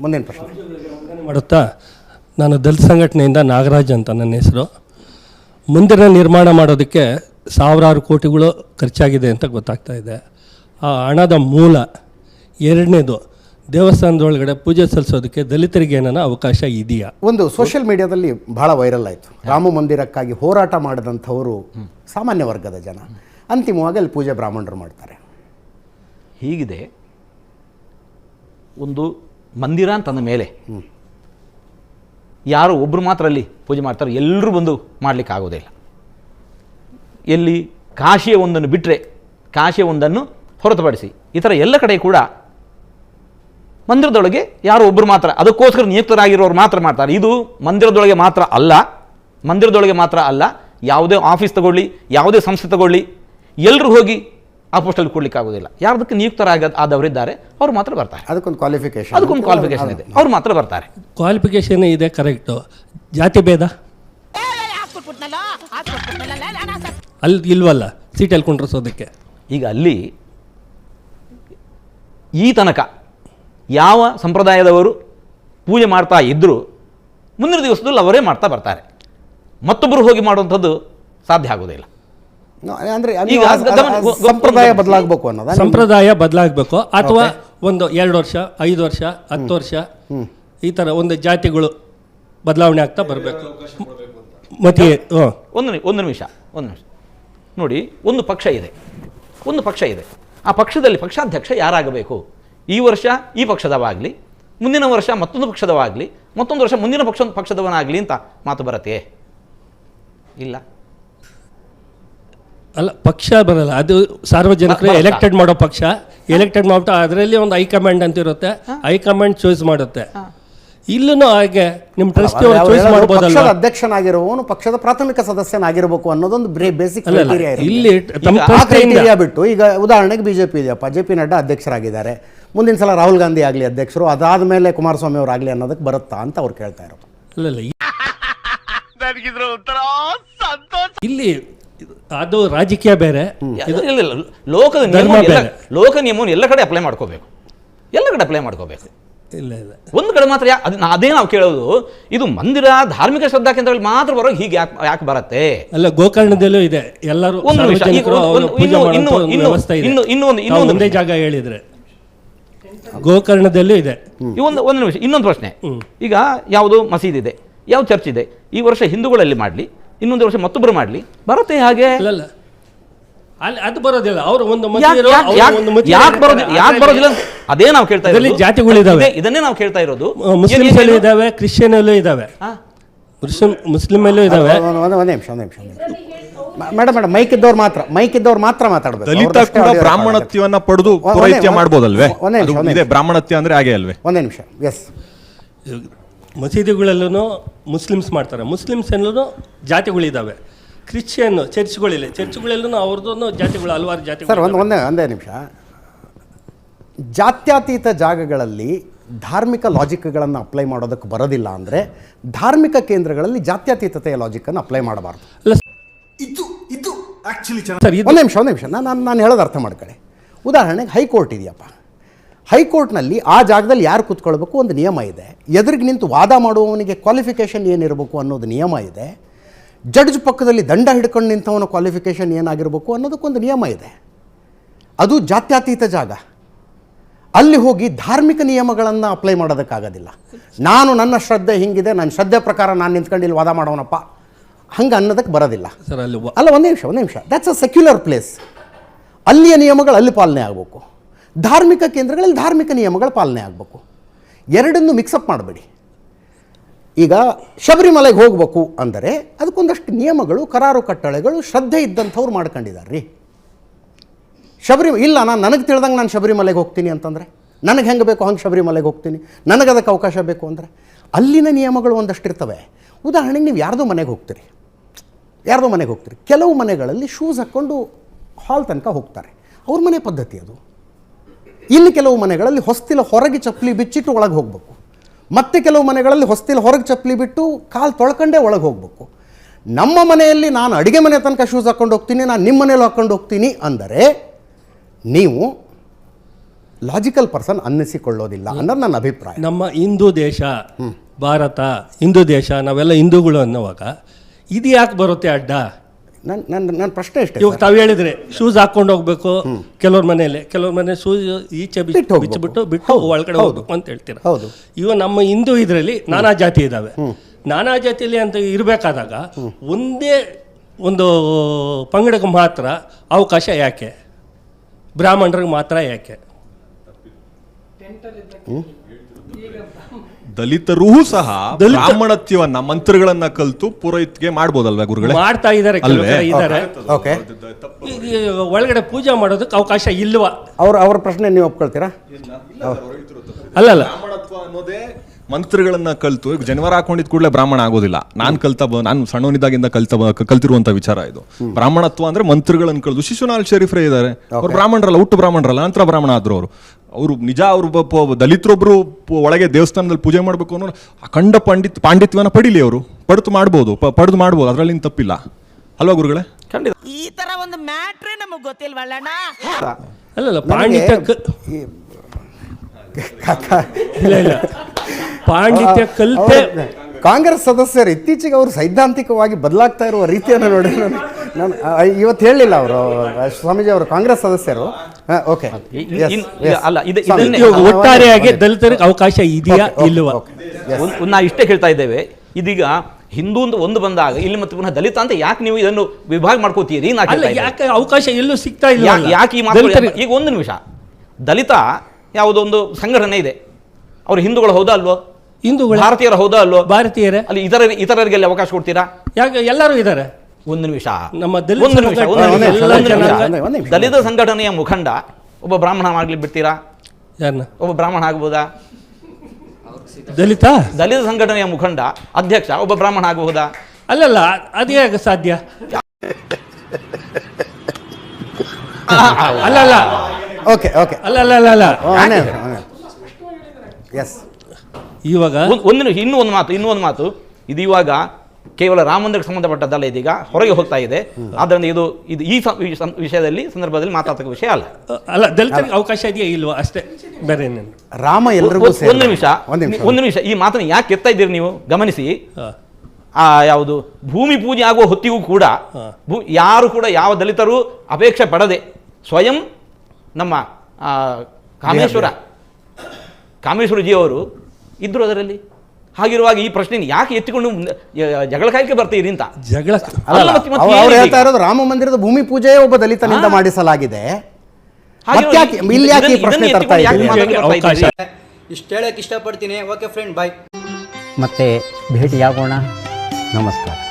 ಮುಂದಿನ ಪ್ರಶ್ನೆ. ಮಾಡುತ್ತಾ ನಾನು ದಲಿತ ಸಂಘಟನೆಯಿಂದ ನಾಗರಾಜ್ ಅಂತ ನನ್ನ ಹೆಸರು. ಮಂದಿರ ನಿರ್ಮಾಣ ಮಾಡೋದಕ್ಕೆ ಸಾವಿರಾರು ಕೋಟಿಗಳು ಖರ್ಚಾಗಿದೆ ಅಂತ ಗೊತ್ತಾಗ್ತಾ ಇದೆ. ಆ ಹಣದ ಮೂಲ ಎರಡನೇದು ದೇವಸ್ಥಾನದೊಳಗಡೆ ಪೂಜೆ ಸಲ್ಲಿಸೋದಕ್ಕೆ ದಲಿತರಿಗೆ ಏನಾನ ಅವಕಾಶ ಇದೆಯಾ? ಒಂದು ಸೋಷಿಯಲ್ ಮೀಡಿಯಾದಲ್ಲಿ ಬಹಳ ವೈರಲ್ ಆಯಿತು. ರಾಮ ಮಂದಿರಕ್ಕಾಗಿ ಹೋರಾಟ ಮಾಡಿದಂಥವರು ಸಾಮಾನ್ಯ ವರ್ಗದ ಜನ. ಅಂತಿಮವಾಗಿ ಅಲ್ಲಿ ಪೂಜೆ ಬ್ರಾಹ್ಮಣರು ಮಾಡ್ತಾರೆ. ಹೀಗಿದೆ. ಒಂದು ಮಂದಿರ ಅಂತಂದ ಮೇಲೆ ಯಾರು ಒಬ್ಬರು ಮಾತ್ರ ಅಲ್ಲಿ ಪೂಜೆ ಮಾಡ್ತಾರೆ ಎಲ್ಲರೂ ಬಂದು ಮಾಡಲಿಕ್ಕೆ ಆಗೋದಿಲ್ಲ ಎಲ್ಲಿ ಕಾಶಿಯ ಒಂದನ್ನು ಬಿಟ್ಟರೆ ಕಾಶಿಯ ಒಂದನ್ನು ಹೊರತುಪಡಿಸಿ ಇತರ ಎಲ್ಲ ಕಡೆ ಕೂಡ ಮಂದಿರದೊಳಗೆ ಯಾರು ಒಬ್ಬರು ಮಾತ್ರ, ಅದಕ್ಕೋಸ್ಕರ ನಿಯುಕ್ತರಾಗಿರೋರು ಮಾತ್ರ ಮಾಡ್ತಾರೆ. ಇದು ಮಂದಿರದೊಳಗೆ ಮಾತ್ರ ಅಲ್ಲ, ಮಂದಿರದೊಳಗೆ ಮಾತ್ರ ಅಲ್ಲ, ಯಾವುದೇ ಆಫೀಸ್ ತಗೊಳ್ಳಿ, ಯಾವುದೇ ಸಂಸ್ಥೆ ತಗೊಳ್ಳಿ ಎಲ್ಲರೂ ಹೋಗಿ ಆ ಪೋಸ್ಟಲ್ಲಿ ಕೊಡ್ಲಿಕ್ಕೆ ಆಗೋದಿಲ್ಲ. ಯಾರದಕ್ಕೆ ನಿಯುಕ್ತರಾಗ ಆದವರಿದ್ದಾರೆ ಅವ್ರು ಮಾತ್ರ ಬರ್ತಾರೆ. ಅದಕ್ಕೊಂದು ಕ್ವಾಲಿಫಿಕೇಶನ್ ಅದಕ್ಕೊಂದು ಕ್ವಾಲಿಫಿಕೇಶನ್ ಇದೆ. ಅವ್ರು ಮಾತ್ರ ಬರ್ತಾರೆ. ಕ್ವಾಲಿಫಿಕೇಶನ್ ಇದೆ ಕರೆಕ್ಟು ಜಾತಿ ಭೇದ? ಅಲ್ಲಿ ಇಲ್ವಲ್ಲ? ಸೀಟಲ್ಲಿ ಕುಂಡ್ರಿಸೋದಕ್ಕೆ. ಈಗ ಅಲ್ಲಿ ಈ ತನಕ ಯಾವ ಸಂಪ್ರದಾಯದವರು ಪೂಜೆ ಮಾಡ್ತಾ ಇದ್ದರೂ ಮುಂದಿನ ದಿವಸದಲ್ಲಿ ಅವರೇ ಮಾಡ್ತಾ ಬರ್ತಾರೆ. ಮತ್ತೊಬ್ಬರು ಹೋಗಿ ಮಾಡುವಂಥದ್ದು ಸಾಧ್ಯ ಆಗೋದಿಲ್ಲ. ಅಂದ್ರೆ ಸಂಪ್ರದಾಯ ಬದಲಾಗಬೇಕು ಅನ್ನೋದು ಸಂಪ್ರದಾಯ ಬದಲಾಗಬೇಕು. ಅಥವಾ ಒಂದು ಎರಡು ವರ್ಷ ಐದು ವರ್ಷ ಹತ್ತು ವರ್ಷ ಈ ಥರ ಒಂದು ಜಾತಿಗಳು ಬದಲಾವಣೆ ಆಗ್ತಾ ಬರಬೇಕು. ಮತ್ತೆ ಒಂದು ಒಂದು ನಿಮಿಷ ಒಂದು ನಿಮಿಷ. ನೋಡಿ ಒಂದು ಪಕ್ಷ ಇದೆ. ಒಂದು ಪಕ್ಷ ಇದೆ. ಆ ಪಕ್ಷದಲ್ಲಿ ಪಕ್ಷಾಧ್ಯಕ್ಷ ಯಾರಾಗಬೇಕು? ಈ ವರ್ಷ ಈ ಪಕ್ಷದವಾಗಲಿ ಮುಂದಿನ ವರ್ಷ ಮತ್ತೊಂದು ಪಕ್ಷದವಾಗಲಿ ಮತ್ತೊಂದು ವರ್ಷ ಮುಂದಿನ ಪಕ್ಷ ಪಕ್ಷದವನಾಗಲಿ ಅಂತ ಮಾತು ಬರತ್ತೆ? ಇಲ್ಲ. ಅಲ್ಲ ಪಕ್ಷ ಬರಲ್ಲ. ಅದು ಸಾರ್ವಜನಿಕರು ಎಲೆಕ್ಟೆಡ್ ಮಾಡೋ ಪಕ್ಷ. ಎಲೆಕ್ಟೆಡ್ ಮಾಡ್ಬಿಟ್ಟು ಅದರಲ್ಲಿ ಒಂದು ಹೈಕಮಾಂಡ್ ಅಂತ ಇರುತ್ತೆ. ಹೈಕಮಾಂಡ್ ಚಾಯ್ಸ್ ಮಾಡುತ್ತೆ. ಇಲ್ಲೂ ಹಾಗೆ ನಿಮ್ಮ ಟ್ರಸ್ಟಿ ಅವರು ಚಾಯ್ಸ್ ಪಕ್ಷದ ಮಾಡ್ಬೋದಲ್ವಾ? ಅಧ್ಯಕ್ಷನಾಗಿರುವವನು ಪಕ್ಷದ ಪ್ರಾಥಮಿಕ ಸದಸ್ಯನಾಗಿರಬೇಕು ಅನ್ನೋದೊಂದು ಬೇಸಿಕ್ ಇಲ್ಲಿ ತಮ್ಮ ಟ್ರಸ್ಟಿಯಿಂದ ಕ್ರೈಟೀರಿಯಾ ಬಿಟ್ಟು ಈಗ ಉದಾಹರಣೆಗೆ ಬಿಜೆಪಿ ಇದೆಯಪ್ಪ. ಜೆ ಪಿ ನಡ್ಡಾ ಅಧ್ಯಕ್ಷರಾಗಿದ್ದಾರೆ. ಮುಂದಿನ ಸಲ ರಾಹುಲ್ ಗಾಂಧಿ ಆಗಲಿ ಅಧ್ಯಕ್ಷರು ಅದಾದ ಮೇಲೆ ಕುಮಾರಸ್ವಾಮಿ ಅವರಾಗಲಿ ಅನ್ನೋದಕ್ಕೆ ಬರುತ್ತಾ ಅಂತ ಅವ್ರು ಕೇಳ್ತಾ ಇರೋದು. ಅಲ್ಲ ಅಲ್ಲ ಈ- ಇಲ್ಲಿ ಅದು ರಾಜಕೀಯ ಬೇರೆ. ಧರ್ಮ ನಿಯಮ ಲೋಕ ನಿಯಮವನ್ನು ಎಲ್ಲ ಕಡೆ ಅಪ್ಲೈ ಮಾಡ್ಕೋಬೇಕು. ಎಲ್ಲ ಕಡೆ ಅಪ್ಲೈ ಮಾಡ್ಕೋಬೇಕು. ಇಲ್ಲ ಇಲ್ಲ. ಒಂದು ಕಡೆ ಮಾತ್ರ ಯಾ- ಅದು ಅದೇ ನಾವು ಕೇಳೋದು ಇದು ಮಂದಿರ ಧಾರ್ಮಿಕ ಶ್ರದ್ಧಾ ಕೇಂದ್ರಗಳಲ್ಲಿ ಮಾತ್ರ ಬರೋ ಹೀಗೆ ಯಾಕೆ ಯಾಕೆ ಬರುತ್ತೆ? ಅಲ್ಲ ಗೋಕರ್ಣದಲ್ಲೂ ಇದೆ. ಎಲ್ಲರೂ ಒಂದು ನಿಮಿಷ, ಇನ್ನು- ಇನ್ನು- ಇನ್ನು- ಒಂದು- ಇನ್ನೊಂದು ಒಂದೇ ಜಾಗ ಹೇಳಿದ್ರೆ. ಗೋಕರ್ಣದಲ್ಲೂ ಇದೆ. ಈ ಒಂದು ಒಂದು ನಿಮಿಷ ಇನ್ನೊಂದು ಪ್ರಶ್ನೆ. ಈಗ ಯಾವುದು ಮಸೀದಿ ಇದೆ ಯಾವ ಚರ್ಚ್ ಇದೆ? ಈ ವರ್ಷ ಹಿಂದೂಗಳಲ್ಲಿ ಮಾಡಲಿ. ಇನ್ನೊಂದು ವರ್ಷ ಮತ್ತೊಬ್ಬರು ಮಾಡಲಿ? ಬರುತ್ತೆ ಹಾಗೆ? ಇಲ್ಲ ಅಲ್ಲಿ ಅದು ಬರೋದಿಲ್ಲ. ಅವರು ಒಂದು ಯಾಕ್- ಮತೀಯರು, ಅವ್ರು ಒಂದು ಮತೀಯರು ಯಾಕ್ ಬರೋದಿಲ್ಲ? ಯಾಕೆ ಬರೋದಿಲ್ಲ? ಅದೇ ನಾವು ಕೇಳ್ತಾ ಇದ್ದೀವಿ ಇರೋದು ಜಾತಿಗಳಿದಾವೆ. ಇದೇ- ಇದನ್ನೇ ನಾವು ಕೇಳ್ತಾ ಇರೋದು. ಮುಸ್ಲಿಮ್ಸ್ ಇದಾವೆ ಕ್ರಿಶ್ಚಿಯನ್ ಅಲ್ಲೂ ಇದಾವೆ. ಹಾ? ಮುಸ್ಲಿಂ ಅಲ್ಲೂ ಇದಾವೆ. ಒಂದು ನಿಮಿಷ ಒಂದು ನಿಮಿಷ ಮೇಡಮ್ ಮೇಡಮ್ ಮೈಕ್ ಇದ್ದವ್ರು ಮಾತ್ರ ಮೈಕ್ ಇದ್ದವ್ರು ಮಾತ್ರ ಮಾತಾಡಬೇಕು. ದಲಿತ ಕೂಡ ಬ್ರಾಹ್ಮಣತ್ಯವನ್ನ ಪಡೆದು ಒಂದೇ- ಮಾಡ್ಬೋದಲ್ವೇ? ಒಂದೇ ನಿಮಿಷ, ಬ್ರಾಹ್ಮಣತ್ವ ಅಂದ್ರೆ ಹಾಗೆ ಅಲ್ವೇ? ಒಂದೇ ನಿಮಿಷ ಎಸ್ ಮಸೀದಿಗಳಲ್ಲೂ ಮುಸ್ಲಿಮ್ಸ್ ಮಾಡ್ತಾರೆ. ಮುಸ್ಲಿಮ್ಸ್ ಎಲ್ಲೂ ಜಾತಿಗಳಿದ್ದಾವೆ. ಕ್ರಿಶ್ಚಿಯನ್ ಚರ್ಚ್ಗಳಿಲ್ಲ. ಚರ್ಚ್ಗಳಲ್ಲೂ ಅವ್ರದ್ದು ಜಾತಿಗಳು ಹಲವಾರು ಸರ್ ಜಾತಿಗಳು ಒಂದು ಒಂದೇ ಒಂದೇ ನಿಮಿಷ. ಜಾತ್ಯತೀತ ಜಾಗಗಳಲ್ಲಿ ಧಾರ್ಮಿಕ ಲಾಜಿಕ್ಗಳನ್ನು ಅಪ್ಲೈ ಮಾಡೋದಕ್ಕೆ ಬರೋದಿಲ್ಲ ಅಂದರೆ ಧಾರ್ಮಿಕ ಕೇಂದ್ರಗಳಲ್ಲಿ ಜಾತ್ಯತೀತತೆಯ ಲಾಜಿಕ್ಕನ್ನು ಅಪ್ಲೈ ಮಾಡಬಾರ್ದು. ಅಲ್ಲ ಇದು ಇದು ಆ್ಯಕ್ಚುಲಿ ಸರ್ ಇದು ಒಂದು ನಿಮಿಷ ಒಂದು ನಿಮಿಷ. ನಾನು ನಾನು ಹೇಳೋದು ಅರ್ಥ ಮಾಡ್ಕೊಳ್ಳಿ. ಉದಾಹರಣೆಗೆ ಹೈಕೋರ್ಟ್ ಇದೆಯಪ್ಪ. ಹೈಕೋರ್ಟ್ನಲ್ಲಿ ಆ ಜಾಗದಲ್ಲಿ ಯಾರು ಕೂತ್ಕೊಳ್ಬೇಕು ಒಂದು ನಿಯಮ ಇದೆ. ಎದುರಿಗೆ ನಿಂತು ವಾದ ಮಾಡುವವನಿಗೆ ಕ್ವಾಲಿಫಿಕೇಷನ್ ಏನಿರಬೇಕು ಅನ್ನೋದು ನಿಯಮ ಇದೆ. ಜಡ್ಜ್ ಪಕ್ಕದಲ್ಲಿ ದಂಡ ಹಿಡ್ಕೊಂಡು ನಿಂತವನ ಕ್ವಾಲಿಫಿಕೇಷನ್ ಏನಾಗಿರಬೇಕು ಅನ್ನೋದಕ್ಕೊಂದು ನಿಯಮ ಇದೆ. ಅದು ಜಾತ್ಯತೀತ ಜಾಗ. ಅಲ್ಲಿ ಹೋಗಿ ಧಾರ್ಮಿಕ ನಿಯಮಗಳನ್ನು ಅಪ್ಲೈ ಮಾಡೋದಕ್ಕಾಗೋದಿಲ್ಲ. ನಾನು ನನ್ನ ಶ್ರದ್ಧೆ ಹಿಂಗಿದೆ ನನ್ನ ಶ್ರದ್ಧೆ ಪ್ರಕಾರ ನಾನು ನಿಂತ್ಕೊಂಡು ಇಲ್ಲಿ ವಾದ ಮಾಡೋನಪ್ಪ. ಹಂಗೆ ಅನ್ನೋದಕ್ಕೆ ಬರೋದಿಲ್ಲ. ಸರ್ ಅಲ್ಲಿ ಅಲ್ಲ ಒಂದು ನಿಮಿಷ ಒಂದು ನಿಮಿಷ. ದ್ಯಾಟ್ಸ್ ಅ ಸೆಕ್ಯುಲರ್ ಪ್ಲೇಸ್ ಅಲ್ಲಿಯ ನಿಯಮಗಳು ಅಲ್ಲಿ ಪಾಲನೆ ಆಗಬೇಕು. ಧಾರ್ಮಿಕ ಕೇಂದ್ರಗಳಲ್ಲಿ ಧಾರ್ಮಿಕ ನಿಯಮಗಳ ಪಾಲನೆ ಆಗಬೇಕು. ಎರಡನ್ನು ಮಿಕ್ಸಪ್ ಮಾಡಬೇಡಿ. ಈಗ ಶಬರಿಮಲೆಗೆ ಹೋಗಬೇಕು ಅಂದರೆ ಅದಕ್ಕೊಂದಷ್ಟು ನಿಯಮಗಳು, ಕರಾರು ಕಟ್ಟಳೆಗಳು ಶ್ರದ್ಧೆ ಇದ್ದಂಥವ್ರು ಮಾಡ್ಕೊಂಡಿದ್ದಾರೆ ರೀ ಶಬರಿ, ಇಲ್ಲ, ನಾನು ನನಗೆ ತಿಳಿದಂಗೆ ನಾನು ಶಬರಿಮಲೆಗೆ ಹೋಗ್ತೀನಿ ಅಂತಂದರೆ, ನನಗೆ ಹೆಂಗೆ ಬೇಕು ಹಂಗೆ ಶಬರಿಮಲೆಗೆ ಹೋಗ್ತೀನಿ, ನನಗೆ ಅದಕ್ಕೆ ಅವಕಾಶ ಬೇಕು ಅಂದರೆ, ಅಲ್ಲಿನ ನಿಯಮಗಳು ಒಂದಷ್ಟು ಇರ್ತವೆ ಉದಾಹರಣೆಗೆ ನೀವು ಯಾರ್ದೋ ಮನೆಗೆ ಹೋಗ್ತೀರಿ. ಯಾರ್ದೋ ಮನೆಗೆ ಹೋಗ್ತೀರಿ. ಕೆಲವು ಮನೆಗಳಲ್ಲಿ ಶೂಸ್ ಹಾಕ್ಕೊಂಡು ಹಾಲ್ ತನಕ ಹೋಗ್ತಾರೆ. ಅವ್ರ ಮನೆ ಪದ್ಧತಿ ಅದು. ಇನ್ನು ಕೆಲವು ಮನೆಗಳಲ್ಲಿ ಹೊಸ್ತಿಲ ಹೊರಗೆ ಚಪ್ಪಲಿ ಬಿಚ್ಚಿಟ್ಟು ಒಳಗೆ ಹೋಗಬೇಕು. ಮತ್ತೆ ಕೆಲವು ಮನೆಗಳಲ್ಲಿ ಹೊಸ್ತಿಲ ಹೊರಗೆ ಚಪ್ಪಲಿ ಬಿಟ್ಟು ಕಾಲು ತೊಳ್ಕೊಂಡೇ ಒಳಗೆ ಹೋಗಬೇಕು. ನಮ್ಮ ಮನೆಯಲ್ಲಿ ನಾನು ಅಡುಗೆ ಮನೆ ತನಕ ಶೂಸ್ ಹಾಕ್ಕೊಂಡು ಹೋಗ್ತೀನಿ ನಾನು ನಿಮ್ಮ ಮನೇಲಿ ಹಾಕ್ಕೊಂಡು ಹೋಗ್ತೀನಿ ಅಂದರೆ ನೀವು ಲಾಜಿಕಲ್ ಪರ್ಸನ್ ಅನ್ನಿಸಿಕೊಳ್ಳೋದಿಲ್ಲ ಅನ್ನೋದು ನನ್ನ ಅಭಿಪ್ರಾಯ. ನಮ್ಮ ಹಿಂದೂ ದೇಶ ಭಾರತ ಹಿಂದೂ ದೇಶ ನಾವೆಲ್ಲ ಹಿಂದೂಗಳು ಅನ್ನುವಾಗ ಇದು ಯಾಕೆ ಬರುತ್ತೆ ಅಡ್ಡ? ನನ್ನ ನನ್ನ ನನ್ನ ಪ್ರಶ್ನೆ ಇಷ್ಟೇ ಇವಾಗ ತಾವು ಹೇಳಿದ್ರೆ ಶೂಸ್ ಹಾಕೊಂಡು ಹೋಗ್ಬೇಕು ಕೆಲವ್ರ ಮನೆಯಲ್ಲಿ ಕೆಲವ್ರ ಮನೆ ಶೂಸ್ ಈಚೆ ಬಿಟ್ಟು. ಬಿಚ್ಚಿಬಿಟ್ಟು ಬಿಟ್ಟು ಒಳಗಡೆ ಹೌದು. ಹೋಗ್ಬೇಕು ಅಂತ ಹೇಳ್ತೀರಾ? ಹೌದು. ಇವ ನಮ್ಮ ಹಿಂದೂ ಇದರಲ್ಲಿ ನಾನಾ ಜಾತಿ ಇದ್ದಾವೆ ನಾನಾ ಜಾತಿಯಲ್ಲಿ ಅಂತ ಇರಬೇಕಾದಾಗ ಒಂದೇ ಒಂದು ಪಂಗಡಕ್ಕೆ ಮಾತ್ರ ಅವಕಾಶ ಯಾಕೆ? ಬ್ರಾಹ್ಮಣರಿಗೆ ಮಾತ್ರ ಯಾಕೆ? ದಲಿತರೂ ಸಹ ದಲಿತ- ಬ್ರಾಹ್ಮಣತ್ಯವನ್ನ ಮಂತ್ರಗಳನ್ನ ಕಲ್ತು ಪುರೋಹಿತ್ಗೆ ಮಾಡ್ಬೋದಲ್ವಾ ಗುರುಗಳೇ? ಮಾಡ್ತಾ ಇದ್ದಾರೆ ಕೆಲವು ಓಕೆ ಒಳಗಡೆ ಪೂಜೆ ಮಾಡೋದಕ್ಕೆ ಅವಕಾಶ ಇಲ್ವಾ? ಅವ್ರ ಅವ್ರ ಪ್ರಶ್ನೆ ನೀವು ಒಪ್ಕೊಳ್ತೀರಾ? ಅಲ್ಲ ಬ್ರಾಹ್ಮಣತ್ವ ಅನ್ನೋದೇ ಮಂತ್ರಗಳನ್ನ ಕಲ್ತು ಈಗ ಜನವರ ಹಾಕೊಂಡಿದ್ ಕೂಡಲೇ ಬ್ರಾಹ್ಮಣ ಆಗೋದಿಲ್ಲ. ನಾನ್ ಕಲ್ತ ಬ- ನಾನು ಸಣ್ಣವನಿದ್ದಾಗಿಂದ ಕಲ್ತ ಕಲ್ತಿರುವಂತ ವಿಚಾರ ಇದು. ಬ್ರಾಹ್ಮಣತ್ವ ಅಂದ್ರೆ ಮಂತ್ರಗಳನ್ನ ಕಲ್ತು ಶಿಶುನಾಲ್ ಶರೀಫ್ರೇ ಇದ್ದಾರೆ ಅವ್ರು ಬ್ರಾಹ್ಮಣರಲ್ಲ ಹುಟ್ಟು ಬ್ರಾಹ್ಮಣರಲ್ಲ ನಂತರ ಬ್ರಾಹ್ಮಣ ಆದ್ರು ಅವರು. ಅವರು ನಿಜ ಅವರು ದಲಿತರೊಬ್ರು ಪ- ಒಳಗೆ ದೇವಸ್ಥಾನದಲ್ಲಿ ಪೂಜೆ ಮಾಡ್ಬೇಕು ಅನ್ನೋ ಅಖಂಡ ಪಂಡಿತ್ ಪಾಂಡಿತ್ಯವನ್ನ ಪಡಿಲಿ ಅವರು. ಪಡೆದು ಮಾಡ್ಬೋದು ಪ- ಪಡೆದು ಮಾಡ್ಬೋದು ಅದರಲ್ಲಿ ತಪ್ಪಿಲ್ಲ. ಅಲ್ವಾ ಗುರುಗಳೇ? ಖಂಡಿತ. ಈ ತರ ಒಂದು ಮ್ಯಾಟ್ರೇ ನಮಗೆ ಗೊತ್ತಿಲ್ವಲ್ಲಣ್ಣ? ಅಲ್ಲಲ್ಲ ನನಗೆ ಪಾಂಡಿತ್ಯ ಇಲ್ಲ ಇಲ್ಲ. ಪಾಂಡಿತ್ಯ ಕಲ್ತೆ ಕಾಂಗ್ರೆಸ್ ಸದಸ್ಯರು ಇತ್ತೀಚೆಗೆ ಅವರು ಸೈದ್ಧಾಂತಿಕವಾಗಿ ಬದಲಾಗ್ತಾ ಇರುವ ರೀತಿಯನ್ನು ನೋಡಿ ನಾನು ನಾನು ಇವತ್ತು ಹೇಳಲಿಲ್ಲ ಅವರು. ಸ್ವಾಮೀಜಿ ಅವರು ಕಾಂಗ್ರೆಸ್ ಸದಸ್ಯರು. ಓಕೆ ಅಲ್ಲ, ಇದು- ಒಟ್ಟಾರೆಯಾಗಿ ದಲಿತರಿಗೆ ಅವಕಾಶ ಇದೆಯಾ ಇಲ್ಲವ ನಾವು ಇಷ್ಟೇ ಹೇಳ್ತಾ ಇದ್ದೇವೆ. ಇದೀಗ ಹಿಂದೂ ಅಂತ ಒಂದು ಬಂದಾಗ ಇಲ್ಲಿ ಮತ್ತೆ ಪುನಃ ದಲಿತ ಅಂತ ಯಾಕೆ ನೀವು ಇದನ್ನು ವಿಭಾಗ ಮಾಡ್ಕೋತೀರಿ ಯಾಕೆ ಅವಕಾಶ ಎಲ್ಲೂ ಸಿಗ್ತಾ ಇಲ್ಲ ಯಾಕೆ ಈ ಮಾತು ಈಗ ಒಂದು ನಿಮಿಷ. ದಲಿತ ಯಾವುದೋ ಒಂದು ಸಂಘಟನೆ ಇದೆ. ಅವರು ಹಿಂದೂಗಳು ಹೌದಾ ಅಲ್ವೋ? ಹಿಂದೂಗಳು? ಭಾರತೀಯರು ಹೌದಾ ಅಲ್ವೋ? ಭಾರತೀಯರೇ? ಅಲ್ಲಿ ಇತರ ಇತರರಿಗೆ ಅಲ್ಲಿ ಅವಕಾಶ ಕೊಡ್ತೀರಾ? ಯಾಕೆ ಎಲ್ಲರೂ ಇದ್ದಾರೆ. ಒಂದು ನಿಮಿಷ. ನಮ್ಮ ದಲಿತ ಒಂದು ನಿಮಿಷ. ದಲಿತ ಸಂಘಟನೆಯ ಮುಖಂಡ ಒಬ್ಬ ಬ್ರಾಹ್ಮಣ ಆಗ್ಲಿ ಬಿಡ್ತೀರಾ? ಯಾರನ್ನ ಒಬ್ಬ ಬ್ರಾಹ್ಮಣ ಆಗಬಹುದಾ ದಲಿತ? ದಲಿತ ಸಂಘಟನೆಯ ಮುಖಂಡ ಅಧ್ಯಕ್ಷ ಒಬ್ಬ ಬ್ರಾಹ್ಮಣ ಆಗಬಹುದಾ ಅಲ್ಲಲ್ಲ ಅದು ಹೇಗೆ ಸಾಧ್ಯ? ಅಲ್ಲಲ್ಲ. Okay okay. ಅಲ್ಲ ಅಲ್ಲ ಅಲ್ಲ ಅಲ್ಲ. ಎಸ್ ಇವಾಗ ಒಂದ್- ಇನ್ನೂ ಒಂದು ಮಾತು ಇನ್ನೂ ಒಂದು ಮಾತು. ಇದು ಇವಾಗ ಕೇವಲ ರಾಮ ಮಂದಿರಕ್ಕೆ ಸಂಬಂಧಪಟ್ಟದ್ದಲ್ಲ ಇದೀಗ. ಹೊರಗೆ ಹೋಗ್ತಾ ಇದೆ. ಆದ್ದರಿಂದ ಇದು ಇದು ಈ ವಿಷಯದಲ್ಲಿ ಸಂದರ್ಭದಲ್ಲಿ ಮಾತಾಡ್ತಕ್ಕ ವಿಷಯ ಅಲ್ಲ. ಅಲ್ಲ ದಲಿತರಿಗೆ ಅವಕಾಶ ಇದೆಯಾ ಇಲ್ವಾ? ಅಷ್ಟೇ ಬೇರೆ ರಾಮ ಎಲ್ಲರಿಗೂ ಒಂದ್- ಒಂದು ನಿಮಿಷ ಒಂದು ನಿಮಿಷ. ಈ ಮಾತನ್ನು ಯಾಕೆ ಎತ್ತಾ ಇದ್ದೀರಿ ನೀವು? ಗಮನಿಸಿ. ಆ ಯಾವುದು? ಭೂಮಿ ಪೂಜೆ ಆಗುವ ಹೊತ್ತಿಗೂ ಕೂಡ ಯಾರು ಕೂಡ ಯಾವ ದಲಿತರು ಅಪೇಕ್ಷೆ ಪಡದೆ ಸ್ವಯಂ ನಮ್ಮ ಆ, ಕಾಮೇಶ್ವರ. ಕಾಮೇಶ್ವರಜಿಯವರು ಇದ್ರು ಅದರಲ್ಲಿ. ಹಾಗಿರುವಾಗ ಈ ಪ್ರಶ್ನೆ ಯಾಕೆ ಎತ್ತಿಕೊಂಡು ಜಗಳ ಕಾಯ್ಕೆ ಬರ್ತೀರಿ ಅಂತ? ಜಗಳ ಅವ್ರು ಹೇಳ್ತಾ ಇರೋದು ರಾಮ ಮಂದಿರದ ಭೂಮಿ ಪೂಜೆ ಒಬ್ಬ ದಲಿತನಿಂದ. ಮಾಡಿಸಲಾಗಿದೆ. ಇಷ್ಟು ಹೇಳಕ್ಕೆ ಇಷ್ಟಪಡ್ತೀನಿ. ಓಕೆ ಫ್ರೆಂಡ್ ಬಾಯ್ ಮತ್ತೆ ಭೇಟಿಯಾಗೋಣ. ನಮಸ್ಕಾರ.